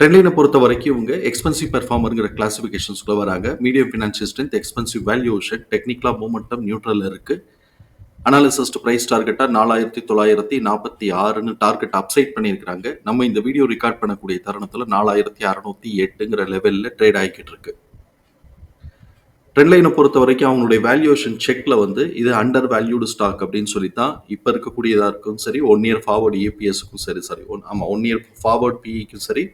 ட்ரெண்ட்லைனை பொறுத்த வரைக்கும் இவங்க எக்ஸ்பென்சிவ் பெர்ஃபார்மருங்கிற கிளாசிஃபிகேஷன்ஸ்குள்ள வராங்க. Medium financial strength expensive valuation டெக்னிக்கலாக மூமெண்டம் நியூட்ரல் இருக்கு. அனாலிசிஸ்ட் ப்ரைஸ் டார்கெட்டாக நாலாயிரத்தி தொள்ளாயிரத்தி நாற்பத்தி ஆறுன்னு டார்கெட் அப்சைட் பண்ணியிருக்காங்க நம்ம இந்த வீடியோ ரெக்கார்ட் பண்ணக்கூடிய தருணத்தில் நாலாயிரத்தி அறநூத்தி எட்டுங்கிற லெவலில் ட்ரேட் ஆகிக்கிட்டு இருக்கு. ட்ரெண்ட்லைனை பொறுத்த வரைக்கும் அவங்களுடைய வேல்யூஷன் செக்கில் வந்து இது அண்டர் வேல்யூடு ஸ்டாக் அப்படின்னு சொல்லி தான் இப்போ இருக்கக்கூடியதாக இருக்கும் சரி ஒன் இயர் ஃபார்வர்டு ஏபிஎஸ்க்கும் சரி சரி ஒன் ஆமாம் ஒன் இயர் ஃபார்வர்ட் பிஇக்கும் சரி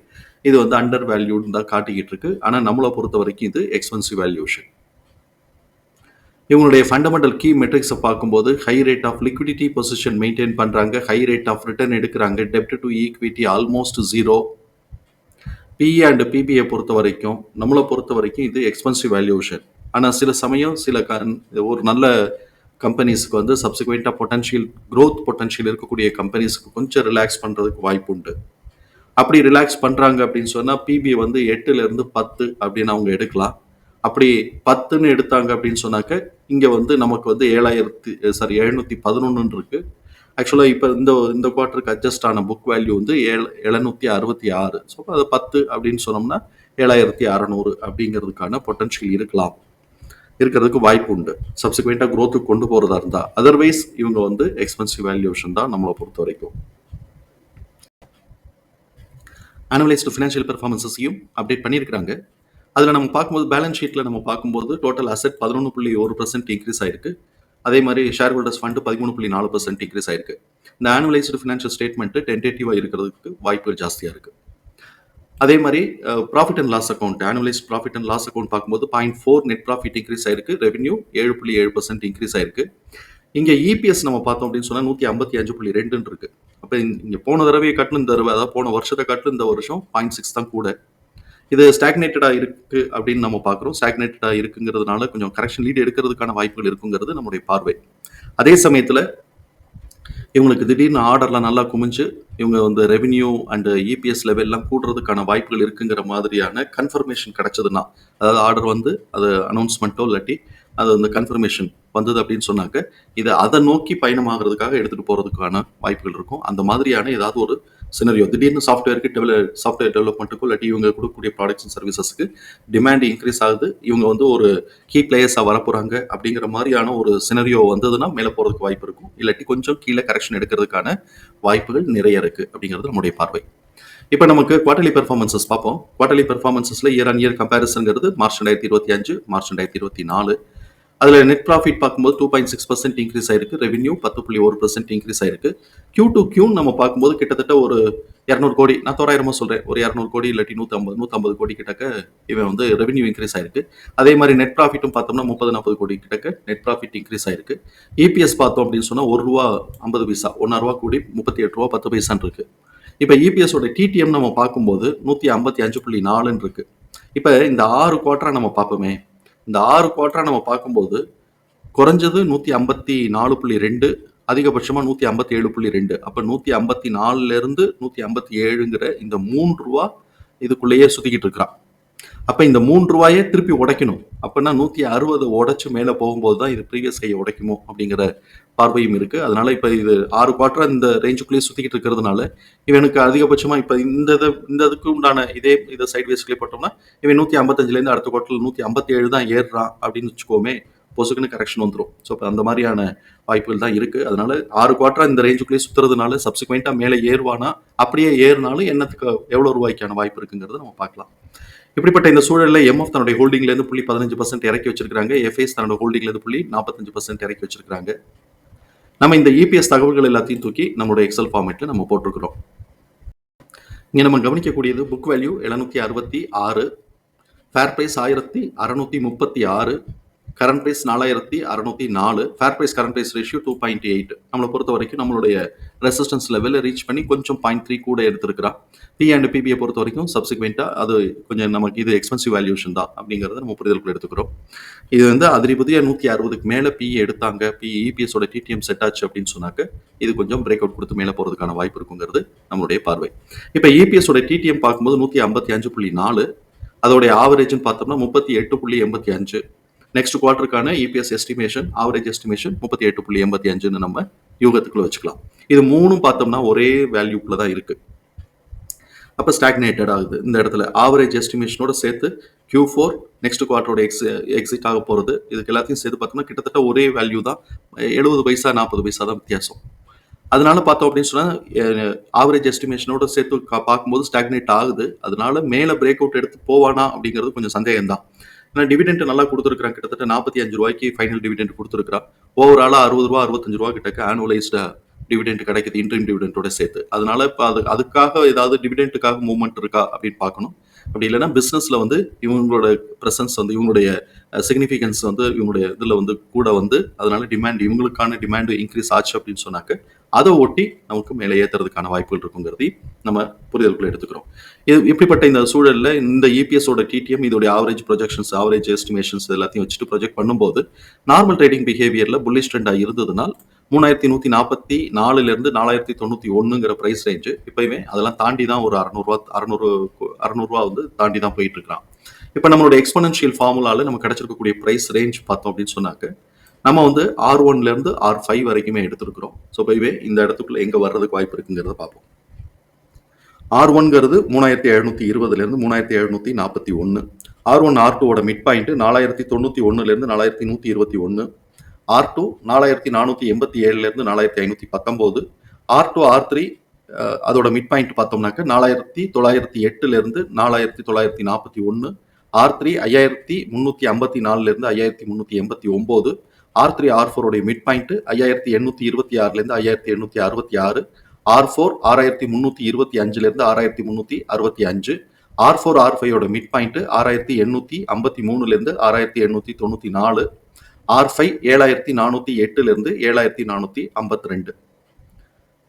இது வந்து அண்டர் வேல்யூன்னு தான் காட்டிக்கிட்டு இருக்கு. ஆனால் நம்மளை பொறுத்த வரைக்கும் இது எக்ஸ்பென்சிவ் வேல்யூஷன் இவங்களுடைய ஃபண்டமெண்டல் கீ மெட்ரிக்ஸை பார்க்கும்போது high rate of liquidity position maintain பண்ணுறாங்க ஹை ரேட் ஆஃப் ரிட்டர்ன் எடுக்கிறாங்க. டெப்ட் to equity almost zero PE and PBV பொறுத்த வரைக்கும் நம்மளை பொறுத்த வரைக்கும் இது எக்ஸ்பென்சிவ் வேல்யூஷன் ஆனால் சில சமயம் சில ஒரு நல்ல கம்பெனிஸுக்கு வந்து சப்சிக்வெண்ட்டாக பொட்டன்ஷியல் க்ரோத் பொட்டன்ஷியல் இருக்கக்கூடிய கம்பெனிஸுக்கு கொஞ்சம் ரிலாக்ஸ் பண்ணுறதுக்கு வாய்ப்பு உண்டு. அப்படி ரிலாக்ஸ் பண்ணுறாங்க அப்படின்னு சொன்னால் பிபி வந்து எட்டுலேருந்து பத்து அப்படின்னு அவங்க எடுக்கலாம். அப்படி பத்துன்னு எடுத்தாங்க அப்படின்னு சொன்னாக்க இங்கே வந்து நமக்கு வந்து ஏழாயிரத்தி சாரி எழுநூற்றி பதினொன்று இருக்கு. ஆக்சுவலாக இப்போ இந்த இந்த குவார்ட்டருக்கு அட்ஜஸ்ட் ஆன புக் வேல்யூ வந்து ஏழு எழுநூற்றி அறுபத்தி ஆறு. ஸோ அது பத்து அப்படின்னு சொன்னோம்னா ஏழாயிரத்தி அறநூறு அப்படிங்கிறதுக்கான பொட்டன்ஷியல் இருக்கலாம். இருக்கிறதுக்கு வாய்ப்பு உண்டு. சப்சிக்வெண்ட்டாக க்ரோத்துக்கு கொண்டு போகிறதா இருந்தால் அதர்வைஸ் இவங்க வந்து எக்ஸ்பென்சிவ் வேல்யூஷன் தான் நம்மளை பொறுத்த வரைக்கும். அனலைஸ்டு ஃபினான்ஷியல் பெர்ஃபார்மன்ஸஸையும் அப்டேட் பண்ணியிருக்காங்க அதில் நம்ம பார்க்கும்போது பேலன்ஸ் ஷீட்டில் நம்ம பார்க்கும்போது டோட்டல் அசெட் பதினொன்று புள்ளி ஒரு பர்சன்ட் இன்க்ரீஸ் ஆயிருக்கு. அதே மாதிரி ஷேர் ஹோல்டர்ஸ் ஃபண்டு பதிமூணு புள்ளி நாலு பர்சன்ட் இன்க்ரீஸ் ஆயிருக்கு. இந்த ஆனுவலைஸ்டு ஃபினான்ஷியல் ஸ்டேட்மெண்ட் டென்டேட்டிவாக இருக்கிறதுக்கு வாய்ப்புகள் ஜாஸ்தியாக இருக்குது அதே மாதிரி profit and loss account annualise profit and loss account பார்க்கும்போது point four net profit increase ஆயிருக்கு. ரெவன்யூ ஏழு புள்ளி ஏழு பர்சன்ட் இன்க்ரீஸ் ஆயிருக்கு. இங்கே இபிஎஸ் நம்ம பார்த்தோம் அப்படின்னு சொன்னால் நூற்றி ஐம்பத்தி அஞ்சு புள்ளி ரெண்டுன்னு இருக்கு. அப்போ இங்கே போன தடவையை கட்டின இந்த தடவை அதாவது போன வருஷத்தை கட்டின இந்த வருஷம் பாயிண்ட் சிக்ஸ் தான் கூட. இது ஸ்டாக்னேட்டடாக இருக்கு அப்படின்னு நம்ம பார்க்குறோம் ஸ்டாக்னேட்டடாக இருக்குங்கிறதுனால கொஞ்சம் கரெக்ஷன் லீடு எடுக்கிறதுக்கான வாய்ப்புகள் இருக்குங்கிறது நம்முடைய பார்வை. அதே சமயத்தில் இவங்களுக்கு திடீர்னு ஆர்டர்லாம் நல்லா குமிஞ்சு இவங்க வந்து ரெவென்யூ அண்ட் இபிஎஸ் லெவல்லாம் கூடுறதுக்கான வாய்ப்புகள் இருக்குங்கிற மாதிரியான கன்ஃபர்மேஷன் கிடச்சதுன்னா அதாவது ஆர்டர் வந்து அது அனௌன்ஸ்மெண்ட்டோ இல்லாட்டி அது அந்த கன்ஃபர்மேஷன் வந்தது அப்படின்னு சொன்னாக்க இதை அதை நோக்கி பயணமாகிறதுக்காக எடுத்துகிட்டு போகிறதுக்கான வாய்ப்புகள் இருக்கும். அந்த மாதிரியான ஏதாவது ஒரு சினரியோ திடீர்னு சாஃப்ட்வேருக்கு டெவல சாஃப்ட்வேர் டெவலப்மெண்ட்டுக்கும் இல்லாட்டி இவங்க கொடுக்கக்கூடிய ப்ராடக்ட்ஸ் அண்ட் சர்வீசஸ்க்கு டிமாண்ட் இன்க்ரீஸ் ஆகுது. இவங்க வந்து ஒரு கீ பிளேயர்ஸாக வரப்போகிறாங்க அப்படிங்கிற மாதிரியான ஒரு சினரியோ வந்ததுன்னா மேலே போகிறதுக்கு வாய்ப்பு இருக்கும். இல்லாட்டி கொஞ்சம் கீழே கரெக்ஷன் எடுக்கிறதுக்கான வாய்ப்புகள் நிறைய இருக்குது அப்படிங்கிறது நம்முடைய பார்வை. இப்போ நமக்கு குவார்டர்லி பெர்ஃபார்மன்சஸ் பார்ப்போம். குவார்டர்லி பெர்ஃபார்மன்சஸில் இயர் ஆன் இயர் கம்பேரிசன்ங்கிறது மார்ச் ரெண்டாயிரத்தி இருபத்தி அஞ்சு மார்ச் ரெண்டாயிரத்தி இருபத்தி நாலு அதில் நெட் ப்ராஃபிட் பார்க்கும்போது two point six percent increase ஆயிருக்கு. ரெவன்யூ பத்து புள்ளி ஒரு பர்சன்ட் இன்க்ரீஸ் ஆயிருக்கு. கியூ டு கியூ நம்ம பார்க்கும்போது கிட்டத்தட்ட ஒரு இரநூறு கோடி நான் தோராயிரமா சொல்றேன் ஒரு இரநூறு கோடி இல்லாட்டி நூற்றம்பது நூற்றம்பது கோடி கிட்டக்க இவன் வந்து ரெவன்யூ இன்க்ரீஸ் ஆயிருக்கு. அதே மாதிரி நெட் ப்ராஃபிட்டும் பார்த்தோம்னா முப்பது நாற்பது கோடி கிட்டக்க நெட் ப்ராஃபிட் இன்க்ரீஸ் ஆயிருக்கு. இபிஎஸ் பார்த்தோம் அப்படின்னு சொன்னால் ஒரு ரூபா ஐம்பது பைசா ஒன்றா ரூபா கூடி முப்பத்தி எட்டு ரூபா பத்து பைசான் இருக்கு. இப்போ இபிஎஸோட டிடிஎம் நம்ம பார்க்கும்போது நூற்றி ஐம்பத்தி அஞ்சு புள்ளி நாலுன்னு இருக்கு. இப்போ இந்த ஆறு குவார்ட்டராக நம்ம பார்ப்போமே இந்த ஆறு குவார்ட்டராக நம்ம பார்க்கும்போது குறைஞ்சது நூற்றி ஐம்பத்தி நாலு புள்ளி ரெண்டு அதிகபட்சமாக நூற்றி ஐம்பத்தி ஏழு புள்ளி ரெண்டு. அப்போ நூற்றி ஐம்பத்தி நாலுலேருந்து நூற்றி ஐம்பத்தி ஏழுங்கிற இந்த மூன்று ரூபா இதுக்குள்ளேயே சுற்றிக்கிட்டு இருக்கிறான். அப்போ இந்த மூன்று ரூபாயே திருப்பி உடைக்கணும். அப்படின்னா நூற்றி அறுபது உடைச்சு மேலே போகும்போது தான் இது ப்ரீவியஸ் கையை உடைக்குமோ அப்படிங்கிற பார்வையும் இருக்குது அதனால இப்போ இது ஆறு குவார்ட்டர் இந்த ரேஞ்சுக்குள்ளேயே சுற்றிக்கிட்டு இருக்கிறதுனால இவனுக்கு அதிகபட்சமாக இப்போ இந்த இதை இந்த இதுக்கு உண்டான இதே இதை சைட் வேஸ்க்லேயே போட்டோம்னா இவன் நூற்றி ஐம்பத்தஞ்சுலேருந்து அடுத்த குவார்ட்டரில் நூற்றி ஐம்பத்தி ஏழு தான் ஏறுறான் அப்படின்னு வச்சுக்கோமே பொசுக்குன்னு கரெக்ஷன் வந்துடும் ஸோ இப்போ அந்த மாதிரியான வாய்ப்புகள் தான் இருக்குது அதனால ஆறு குவார்ட்டரா இந்த ரேஞ்சுக்குள்ளேயே சுற்றுறதுனால சப்சிக்வெண்ட்டாக மேலே ஏறுவானா அப்படியே ஏறினாலும் என்னத்துக்கு எவ்வளோ ரூபாய்க்கான வாய்ப்பு இருக்குங்கிறத நம்ம பார்க்கலாம். இப்படிப்பட்ட இந்த சூழலில் எம்எஃப் தன்னுடைய ஹோல்டிங்லேருந்து புள்ளி பதினஞ்சு பர்சன்ட் இறக்கி வச்சிருக்காங்க எஃப்ஐஎஸ் தன்னோட ஹோல்டிங்லேருந்து புள்ளி நாற்பத்தஞ்சு பர்சன்ட் இறக்கி வச்சிருக்காங்க நம்ம இந்த இபிஎஸ் தகவல்கள் எல்லாத்தையும் தூக்கி நம்மளோட எக்ஸல் ஃபார்மேட்டில் நம்ம போட்டிருக்கிறோம். இங்கே நம்ம கவனிக்கக்கூடியது புக் வேல்யூ எழுநூத்தி அறுபத்தி ஆறு ஃபேர் ப்ரைஸ் ஆயிரத்தி அறநூற்றி முப்பத்தி ஆறு கரண்ட் ப்ரைஸ் நாலாயிரத்தி அறநூற்றி நாலு. Fair price current price ratio two point eight நம்மளை பொறுத்த வரைக்கும் நம்மளுடைய ரெசிஸ்டன்ஸ் லெவலில் ரீச் பண்ணி கொஞ்சம் பாயிண்ட் த்ரீ கூட எடுத்திருக்கிறான் பி அண்ட் பிபியை பொறுத்த வரைக்கும் சப்சிக்வெண்ட்டாக அது கொஞ்சம் நமக்கு இது எக்ஸ்பென்சிவ் வேல்யூஷன் தான் அப்படிங்கிறத நம்ம புரிதலுக்குள்ள எடுத்துக்கிறோம். இது வந்து அதிரிபதியாக நூற்றி அறுபதுக்கு மேலே பி எடுத்தாங்க. பி இபிஎஸோட டிடிஎம் செட் ஆச்சு அப்படின்னு சொன்னாக்க இது கொஞ்சம் பிரேக் அவுட் கொடுத்து மேலே போகிறதுக்கான வாய்ப்பு இருக்குங்கிறது நம்மளுடைய பார்வை. இப்போ இபிஎஸோட டிடிஎம் பார்க்கும்போது நூற்றி ஐம்பத்தி அஞ்சு புள்ளி நாலு. அதோடைய ஆவரேஜ்னு பார்த்தோம்னா முப்பத்தி எட்டு புள்ளி எண்பத்தி அஞ்சு. நெக்ஸ்ட் குவார்ட்டருக்கான இபிஎஸ் எஸ்டிமேஷன் ஆவரேஜ் எஸ்டிமேஷன் முப்பத்தி எட்டு புள்ளி எண்பத்தி அஞ்சுன்னு நம்ம யூகத்துக்குள்ள வச்சுக்கலாம். இது மூணும் பார்த்தோம்னா ஒரே வேல்யூக்குள்ள தான் இருக்கு. அப்போ ஸ்டாக்னேட்டட் ஆகுது. இந்த இடத்துல ஆவரேஜ் எஸ்டிமேஷனோட சேர்த்து கியூ ஃபோர் நெக்ஸ்ட் குவார்ட்டரோட எக்ஸ் எக்ஸிட் ஆக போகிறது இதுக்கு எல்லாத்தையும் சேர்த்து பார்த்தோம்னா கிட்டத்தட்ட ஒரே வேல்யூ தான். எழுபது பைசா நாற்பது பைசா தான் வித்தியாசம். அதனால பார்த்தோம் அப்படின்னு சொன்னால் ஆவரேஜ் எஸ்டிமேஷனோட சேர்த்து பார்க்கும்போது ஸ்டாக்னேட் ஆகுது. அதனால மேலே பிரேக் அவுட் எடுத்து போவானா அப்படிங்கிறது கொஞ்சம் சந்தேகம் தான் ஏன்னா டிவிடெண்ட் நல்லா கொடுத்துருக்கான் கிட்டத்தட்ட நாற்பத்தி அஞ்சு ரூபாய்க்கு ஃபைனல் டிவிடெண்ட் கொடுத்துருக்கான் ஓவராலாக அறுபது ரூபா அறுபத்தஞ்சு ரூபா கிட்டக்க ஆனுவலைஸ்டா டிவிடெண்ட் கிடைக்குது இன்ட்ரீம் டிவிடெண்டோட சேர்த்து. அதனால இப்போ அது அதுக்காக ஏதாவது டிவிடெண்ட்டுக்காக மூவ்மெண்ட் இருக்கா அப்படின்னு பார்க்கணும். அப்படி இல்லைன்னா பிஸ்னஸில் வந்து இவங்களோட ப்ரெசன்ஸ் வந்து இவங்களுடைய சிக்னிஃபிகன்ஸ் வந்து இவங்களுடைய இதில் வந்து கூட வந்து அதனால டிமாண்ட் இவங்களுக்கான டிமாண்ட் இன்க்ரீஸ் ஆச்சு அப்படின்னு சொன்னாக்க அதை ஒட்டி நமக்கு மேலே ஏற்றுறதுக்கான வாய்ப்புகள் இருக்குங்கிறதையும் நம்ம புரிதலுக்குள்ள எடுத்துக்கிறோம். இது இப்படிப்பட்ட இந்த சூழலில் இந்த இபிஎஸோட டிடிஎம் இதோடைய ஆவரேஜ் ப்ரொஜெக்ஷன்ஸ் ஆவரேஜ் எஸ்டிமேஷன்ஸ் எல்லாத்தையும் வச்சுட்டு ப்ரொஜெக்ட் பண்ணும்போது நார்மல் ட்ரேடிங் பிஹேவியரில் புல்லிஷ் ட்ரெண்டாக இருந்ததுனால் மூணாயிரத்தி நூற்றி நாற்பத்தி நாலுலேருந்து நாலாயிரத்தி தொண்ணூற்றி ஒன்றுங்கிற ப்ரைஸ் ரேஞ்சு இப்போயுமே அதெல்லாம் தாண்டி தான் ஒரு அறநூறுவா அறநூறு அறநூறுவா வந்து தாண்டி தான் போயிட்டு இருக்கிறான் இப்போ நம்மளோட எக்ஸ்பனன்ஷியல் ஃபார்முலாவில் நம்ம கிடைச்சிருக்கக்கூடிய ப்ரைஸ் ரேஞ்ச் பார்த்தோம் அப்படின்னு சொன்னாக்க நம்ம வந்து ஆர் ஒன்லேருந்து ஆர் ஃபைவ் வரைக்குமே எடுத்திருக்கிறோம். ஸோ பைவே இந்த இடத்துக்குள்ள எங்கே வர்றதுக்கு வாய்ப்பு இருக்குங்கிறத பார்ப்போம். ஆர் ஒன்ங்கிறது மூணாயிரத்தி எழுநூத்தி இருபதுலேருந்து மூணாயிரத்தி எழுநூத்தி நாற்பத்தி ஒன்று ஆர் ஒன் ஆர் டூவோட மிட் பாயிண்ட் நாலாயிரத்தி தொண்ணூற்றி ஒன்றுலேருந்து நாலாயிரத்தி நூற்றி இருபத்தி ஒன்று ஆர் டூ நாலாயிரத்தி நானூற்றி எண்பத்தி ஏழுலேருந்து நாலாயிரத்தி ஐநூற்றி பத்தொம்போது. ஆர் டூ ஆர் த்ரீ அதோட மிட் பாயிண்ட் பார்த்தோம்னாக்க நாலாயிரத்தி தொள்ளாயிரத்தி எட்டுலேருந்து நாலாயிரத்தி தொள்ளாயிரத்தி நாற்பத்தி ஒன்று ஆர் த்ரீ ஐயாயிரத்தி முந்நூற்றி ஐம்பத்தி நாலுலேருந்து ஐயாயிரத்தி முந்நூற்றி எண்பத்தி ஒம்பது. ஆர் த்ரீ ஆர் ஃபோருடைய மிட் பாயிண்ட் ஐயாயிரத்தி எண்ணூற்றி இருபத்தி ஆறுலேருந்து ஐயாயிரத்தி எண்ணூற்றி அறுபத்தி ஆறு ஆர் ஃபோர் ஆறாயிரத்தி முந்நூற்றி இருபத்தி அஞ்சுலேருந்து ஆறாயிரத்தி முந்நூற்றி அறுபத்தி அஞ்சு ஆர் ஃபோர் ஆர் ஃபைவோட மிட் பாயிண்ட் ஆறாயிரத்தி எண்ணூற்றி ஐம்பத்தி மூணுலேருந்து ஆறாயிரத்தி எண்ணூற்றி தொண்ணூற்றி நாலு ஆர் ஃபைவ் ஏழாயிரத்தி நானூற்றி எட்டுலேருந்து ஏழாயிரத்தி நானூற்றி ஐம்பத்தி ரெண்டு.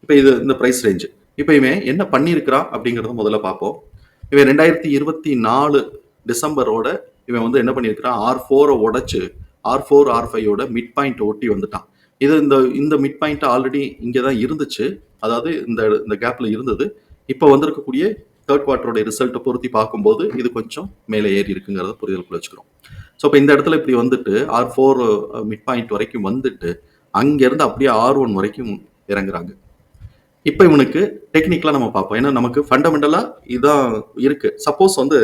இப்போ இது இந்த ப்ரைஸ் ரேஞ்சு இப்போ இவன் என்ன பண்ணியிருக்கிறான் அப்படிங்கிறத முதல்ல பார்ப்போம். இவன் ரெண்டாயிரத்தி இருபத்தி நாலு டிசம்பரோட இவன் வந்து என்ன பண்ணியிருக்கிறான்? ஆர் ஃபோரை உடச்சு ஆர் ஃபோர் ஆர் ஃபைவோட மிட் பாயிண்ட் ஒட்டி வந்துட்டான். இது இந்த இந்த மிட் பாயிண்ட் ஆல்ரெடி இங்கே தான் இருந்துச்சு. அதாவது இந்த இந்த கேப்பில் இருந்தது. இப்போ வந்திருக்கக்கூடிய தேர்ட் குவார்டரோட ரிசல்ட்டை பொருத்தி பார்க்கும்போது இது கொஞ்சம் மேலே ஏறி இருக்குங்கிறத புரிதலுக்குள்ள வச்சுக்கிறோம். ஸோ இப்போ இந்த இடத்துல இப்படி வந்துட்டு ஆர் ஃபோர் மிட் பாயிண்ட் வரைக்கும் வந்துட்டு அங்கேருந்து அப்படியே ஆர் ஒன் வரைக்கும் இறங்குறாங்க. இப்போ இவனுக்கு டெக்னிக்கலாக நம்ம பார்ப்போம். ஏன்னா நமக்கு ஃபண்டமெண்டலாக இதான் இருக்குது சப்போஸ் வந்து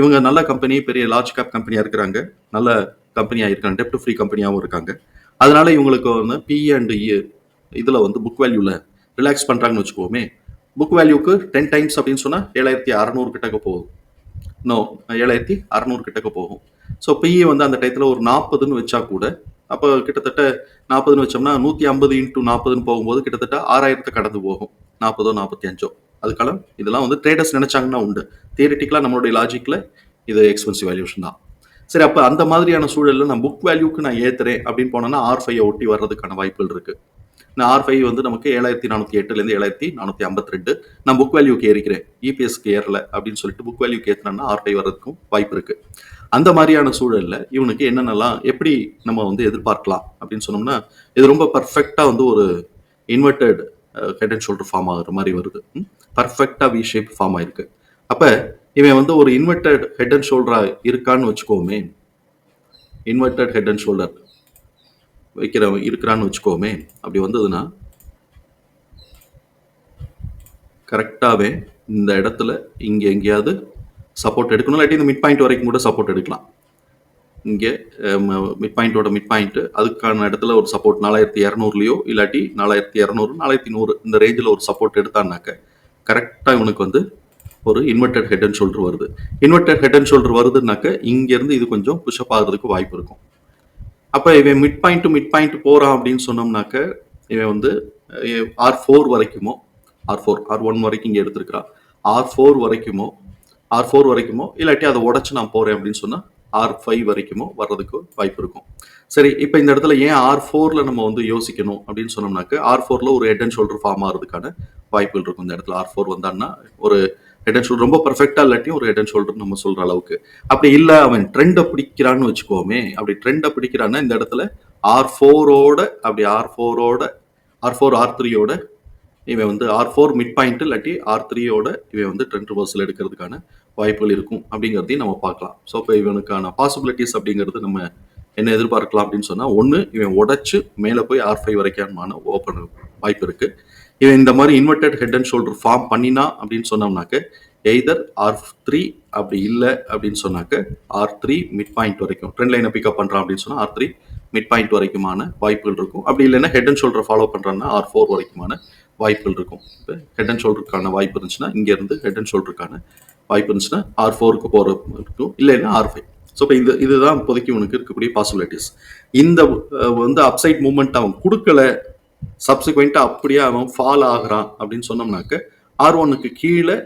இவங்க நல்ல கம்பெனி பெரிய லார்ஜ் கேப் கம்பெனியாக இருக்கிறாங்க. நல்ல கம்பெனியாக இருக்காங்க டெப்ட் ஃப்ரீ கம்பெனியாகவும் இருக்காங்க. அதனால இவங்களுக்கு வந்து பி அண்ட் இதில் வந்து புக் வேல்யூவில் ரிலாக்ஸ் பண்ணுறாங்கன்னு வச்சுக்கோமே. புக் வேல்யூக்கு டென் டைம்ஸ் அப்படின்னு சொன்னால் ஏழாயிரத்தி அறநூறு கிட்டக்க போகும். நோ ஏழாயிரத்தி அறநூறு கிட்டக்க போகும். ஸோ பிஇ வந்து அந்த டயத்தில் ஒரு நாற்பதுன்னு வச்சா கூட அப்போ கிட்டத்தட்ட நாற்பதுன்னு வச்சோம்னா நூற்றி ஐம்பது இன்ட்டு நாற்பதுன்னு போகும்போது கிட்டத்தட்ட ஆறாயிரத்தை கடந்து போகும். நாற்பதோ நாற்பத்தி அஞ்சோ அதுக்கெல்லாம் இதெல்லாம் வந்து ட்ரேடர்ஸ் நினைச்சாங்கன்னா உண்டு. தியரிட்டிக்கலாக நம்மளுடைய லாஜிக்கில் இது எக்ஸ்பென்சிவ் வேல்யூஷன் தான். சரி அப்போ அந்த மாதிரியான சூழலில் நான் புக் வேல்யூக்கு நான் ஏற்றுறேன் அப்படின்னு போனோன்னா ஆர் ஃபைவ் ஒட்டி வர்றதுக்கான வாய்ப்புகள் இருக்கு. நான் ஆர் ஃபைவ் வந்து நமக்கு ஏழாயிரத்தி நானூற்றி எட்டுலேருந்து ஏழாயிரத்தி நானூற்றி ஐம்பத்தி ரெண்டு நான் புக் வேல்யூக்கு ஏறிக்கிறேன். இபிஎஸ்க்கு ஏறல அப்படின்னு சொல்லிட்டு புக் வேல்யூக்கு ஏற்றினோம்னா ஆர் ஃபைவ் வர்றதுக்கும் வாய்ப்பு இருக்கு. அந்த மாதிரியான சூழலில் இவனுக்கு என்னென்னலாம் எப்படி நம்ம வந்து எதிர்பார்க்கலாம் அப்படின்னு சொன்னோம்னா இது ரொம்ப பர்ஃபெக்டாக வந்து ஒரு inverted head and shoulder form ஆகுற மாதிரி வருது. பர்ஃபெக்டாக வி ஷேப் ஃபார்ம் ஆயிருக்கு. அப்போ இவன் வந்து ஒரு இன்வெர்டட் ஹெட் அண்ட் ஷோல்டரா இருக்கான்னு வச்சுக்கோமே. இன்வெர்டட் ஹெட் அண்ட் ஷோல்டர் வைக்கிறவன் இருக்கிறான்னு வச்சுக்கோமே. அப்படி வந்ததுன்னா கரெக்டாகவே இந்த இடத்துல இங்கே எங்கேயாவது சப்போர்ட் எடுக்கணும். இல்லாட்டி இந்த மிட் பாயிண்ட் வரைக்கும் கூட சப்போர்ட் எடுக்கலாம். இங்கே மிட் பாயிண்டோட மிட் பாயிண்ட்டு அதுக்கான இடத்துல ஒரு சப்போர்ட் நாலாயிரத்தி இரநூறுலையோ இல்லாட்டி நாலாயிரத்தி இரநூறு நாலாயிரத்தி நூறு இந்த ரேஞ்சில் ஒரு சப்போர்ட் எடுத்தான்னாக்க கரெக்டாக இவனுக்கு வந்து ஒரு இன்வெர்டட் ஹெட் அண்ட் ஷோல்டர் வருது. இன்வெர்டட் ஹெட் அண்ட் ஷோல்டர் வருதுன்னாக்க இங்கேருந்து இது கொஞ்சம் புஷ்அப் ஆகிறதுக்கு வாய்ப்பு இருக்கும். அப்போ இவன் mid point to mid point போகிறான் அப்படின்னு சொன்னோம்னாக்க இவன் வந்து ஆர் ஃபோர் வரைக்குமோ ஆர் ஃபோர் ஆர் ஒன் வரைக்கும் இங்கே எடுத்துருக்கிறான். ஆர் ஃபோர் வரைக்குமோ ஆர் ஃபோர் வரைக்குமோ இல்லாட்டி அதை உடச்சு நான் போகிறேன் அப்படின்னு சொன்னால் ஆர் ஃபைவ் வரைக்குமோ வர்றதுக்கு வாய்ப்பு இருக்கும். சரி இப்போ இந்த இடத்துல ஏன் ஆர் ஃபோரில் நம்ம வந்து யோசிக்கணும் அப்படின்னு சொன்னோம்னாக்க ஆர் ஃபோரில் ஒரு ஹெட் அண்ட் ஷோல்டர் ஃபார்ம் ஆகிறதுக்கான வாய்ப்புகள் இருக்கும். இந்த இடத்துல ஆர் ஃபோர் வந்தான்னா ஒரு ஹெட் அண்ட் ஷோல்டர் ரொம்ப பர்ஃபெக்டாக இல்லாட்டியும் ஒரு ஹெட் அண்ட் ஷோல்டர் நம்ம சொல்கிற அளவுக்கு. அப்படி இல்லை அவன் ட்ரெண்டை பிடிக்கிறான்னு வச்சுக்கோமே அப்படி ட்ரெண்டை பிடிக்கிறான்னா இந்த இடத்துல ஆர் ஃபோரோட அப்படி ஆர் ஃபோரோட ஆர் ஃபோர் ஆர் த்ரீயோட இவன் வந்து ஆர் ஃபோர் மிட் பாயிண்ட் இல்லாட்டி ஆர் த்ரீயோட இவன் வந்து ட்ரெண்ட் ரிவர்ஸில் எடுக்கிறதுக்கான வாய்ப்புகள் இருக்கும் அப்படிங்கிறதையும் நம்ம பார்க்கலாம். ஸோ இப்போ இவனுக்கான பாசிபிலிட்டிஸ் அப்படிங்கிறது நம்ம என்ன எதிர்பார்க்கலாம் அப்படின்னு சொன்னால் ஒன்று இவன் உடச்சி மேலே போய் ஆர் ஃபைவ் வரைக்கான ஓப்பன் வாய்ப்பு இருக்குது இவன் இந்த மாதிரி inverted head and shoulder form பண்ணினா அப்படின்னு சொன்னோம்னாக்க எய்தர் ஆர் த்ரீ அப்படி இல்லை அப்படின்னு சொன்னாக்க ஆர் த்ரீ மிட் பாயிண்ட் வரைக்கும் ட்ரெண்ட் லைனை பிக்கப் பண்ணுறான் அப்படின்னு சொன்னால் ஆர் த்ரீ மிட் பாயிண்ட் வரைக்குமான வாய்ப்புகள் இருக்கும். அப்படி இல்லைன்னா ஹெட் அண்ட் ஷோல்டர் ஃபாலோ பண்ணுறான்னா ஆர் ஃபோர் வரைக்குமான வாய்ப்புகள் இருக்கும். இப்போ ஹெட் அண்ட் ஷோல்டருக்கான வாய்ப்பு இருந்துச்சுன்னா இங்கேருந்து ஹெட் அண்ட் ஷோல்டருக்கான வாய்ப்பு இருந்துச்சுன்னா ஆர் ஃபோருக்கு போகிற இருக்கும். இல்லைன்னா ஆர் ஃபைவ் ஸோ இப்போ இது இதுதான் இப்போதைக்கு உனக்கு இருக்கக்கூடிய பாசிபிலிட்டிஸ் இந்த வந்து அப்சைட் மூமெண்ட் அவன் கொடுக்கல சப்சிக்வெண்ட்டாக அப்படியே அவன் ஃபால் ஆகுறான் அப்படின்னு சொன்னோம்னாக்க ஆர் ஒன்னுக்கு கீழே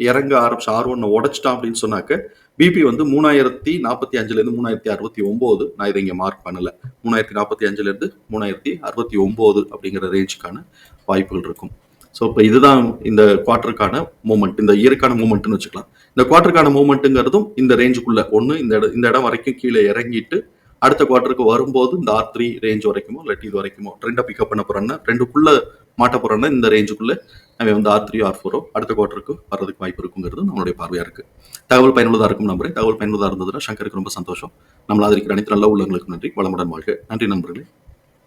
இறங்க ஆரம்பிச்சு ஆர் ஒன்னை உடைச்சிட்டான் அப்படின்னு சொன்னாக்க பிபி வந்து மூணாயிரத்தி நாற்பத்தி அஞ்சுலேருந்து மூணாயிரத்தி அறுபத்தி ஒம்பது. நான் இதை இங்கே மார்க் பண்ணலை. மூணாயிரத்தி நாற்பத்தி அஞ்சுலேருந்து மூணாயிரத்தி அறுபத்தி ஒம்பது அப்படிங்கிற ரேஞ்சுக்கான வாய்ப்புகள் இருக்கும். ஸோ இப்போ இதுதான் இந்த குவார்ட்டருக்கான மூமெண்ட் இந்த இயருக்கான மூமெண்ட்னு வச்சுக்கலாம். இந்த குவார்ட்டருக்கான மூமெண்ட்டுங்கிறதும் இந்த ரேஞ்சுக்குள்ள ஒன்று இந்த இடம் இந்த இடம் வரைக்கும் கீழே இறங்கிட்டு அடுத்த குவார்ட்டருக்கு வரும்போது இந்த ஆர் த்ரீ ரேஞ்ச் வரைக்குமோ இல்லாட்டி இது வரைக்குமோ ட்ரெண்டை பிக்கப் பண்ண போறேன்னா ரெண்டுக்குள்ள மாட்ட போறேன்னா இந்த ரேஞ்சுக்குள்ள நம்ம வந்து ஆர் த்ரீ ஆர் ஃபோரோ அடுத்த குவார்ட்டருக்கு வர்றதுக்கு வாய்ப்பு இருக்குங்கிறது நம்மளுடைய பார்வையா இருக்கு. தகவல் பயனுள்ளதாக இருக்கும் நம்புறேன். தகவல் பயனுள்ளதாக இருந்ததுன்னா சங்கருக்கு ரொம்ப சந்தோஷம். நம்மள ஆதரிக்கிற அனைத்து நல்ல உள்ளங்களுக்கு நன்றி. வளமுடன் வாழ்க. நன்றி நண்பர்களே.